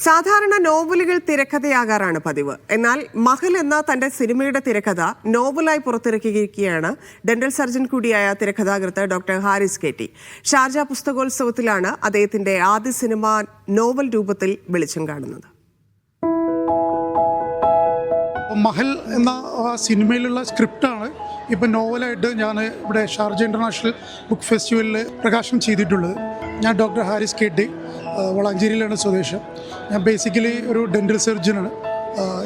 സാധാരണ നോവലുകൾ തിരക്കഥയാകാറാണ് പതിവ്. എന്നാൽ മഹൽ എന്ന തന്റെ സിനിമയുടെ തിരക്കഥ നോവലായി പുറത്തിറക്കിയിരിക്കുകയാണ് ഡെന്റൽ സർജൻ കൂടിയായ തിരക്കഥാകൃത്ത് doctor Haris K T. Sharjah പുസ്തകോത്സവത്തിലാണ് അദ്ദേഹത്തിന്റെ ആദ്യ സിനിമ നോവൽ രൂപത്തിൽ വെളിച്ചം കാണുന്നത്. മഹൽ എന്ന സിനിമയിലുള്ള സ്ക്രിപ്റ്റാണ് ഇപ്പം നോവലായിട്ട് ഞാൻ ഇവിടെ ഷാർജ ഇന്റർനാഷണൽ ബുക്ക് ഫെസ്റ്റിവലിൽ പ്രകാശനം ചെയ്തിട്ടുള്ളത്. ഞാൻ ഡോക്ടർ ഹാരിസ് കെ ടി. ആ, വളാഞ്ചേരിയിലാണ് സ്വദേശം. ഞാൻ ബേസിക്കലി ഒരു ഡെന്റൽ സർജനാണ്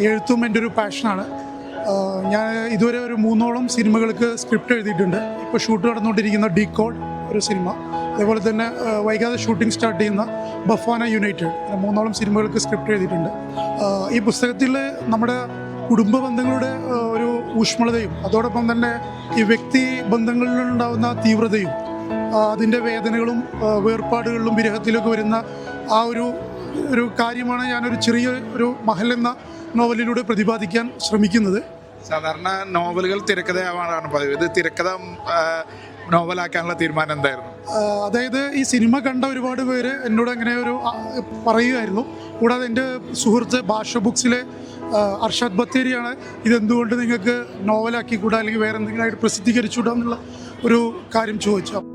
എഴുത്തും എന്റെ ഒരു പാഷനാണ് ഞാൻ ഇതുവരെ ഒരു മൂന്നോളം സിനിമകൾക്ക് സ്ക്രിപ്റ്റ് എഴുതിയിട്ടുണ്ട്. ഇപ്പോൾ ഷൂട്ട് നടന്നുകൊണ്ടിരിക്കുന്ന ഡി കോഡ് ഒരു സിനിമ. അതേപോലെ തന്നെ വൈകാതെ ഷൂട്ടിംഗ് സ്റ്റാർട്ട് ചെയ്യുന്ന ബഫാന യുണൈറ്റഡ് മൂന്നോളം സിനിമകൾക്ക് സ്ക്രിപ്റ്റ് എഴുതിയിട്ടുണ്ട്. ഈ പുസ്തകത്തിൽ നമ്മുടെ കുടുംബ ബന്ധങ്ങളുടെ ഒരു ഊഷ്മളതയും അതോടൊപ്പം തന്നെ ഈ വ്യക്തി ബന്ധങ്ങളിലുണ്ടാകുന്ന തീവ്രതയും അതിന്റെ വേദനകളും വേർപാടുകളിലും വിരഹത്തിലൊക്കെ വരുന്ന ആ ഒരു ഒരു കാര്യമാണ് ഞാനൊരു ചെറിയ ഒരു മഹൽ എന്ന നോവലിലൂടെ പ്രതിപാദിക്കാൻ ശ്രമിക്കുന്നത്. സാധാരണ നോവലുകൾ തിരക്കഥയാവാനാണ് പതിവ്. ഇത് തിരക്കഥ നോവലാക്കാനുള്ള തീരുമാനം എന്തായിരുന്നു? അതായത് ഈ സിനിമ കണ്ട ഒരുപാട് പേര് എന്നോട് അങ്ങനെ ഒരു പറയുമായിരുന്നു കൂടാതെ എന്റെ സുഹൃത്ത് ഭാഷ ബുക്സിലെ അർഷാദ് ബത്തേരിയാണ്. ഇതെന്തുകൊണ്ട് നിങ്ങൾക്ക് നോവലാക്കിക്കൂടാ? അല്ലെങ്കിൽ വേറെ എന്തെങ്കിലും ആയിട്ട് പ്രസിദ്ധീകരിച്ചുകൂടാ എന്നുള്ള ഒരു കാര്യം ചോദിച്ചു.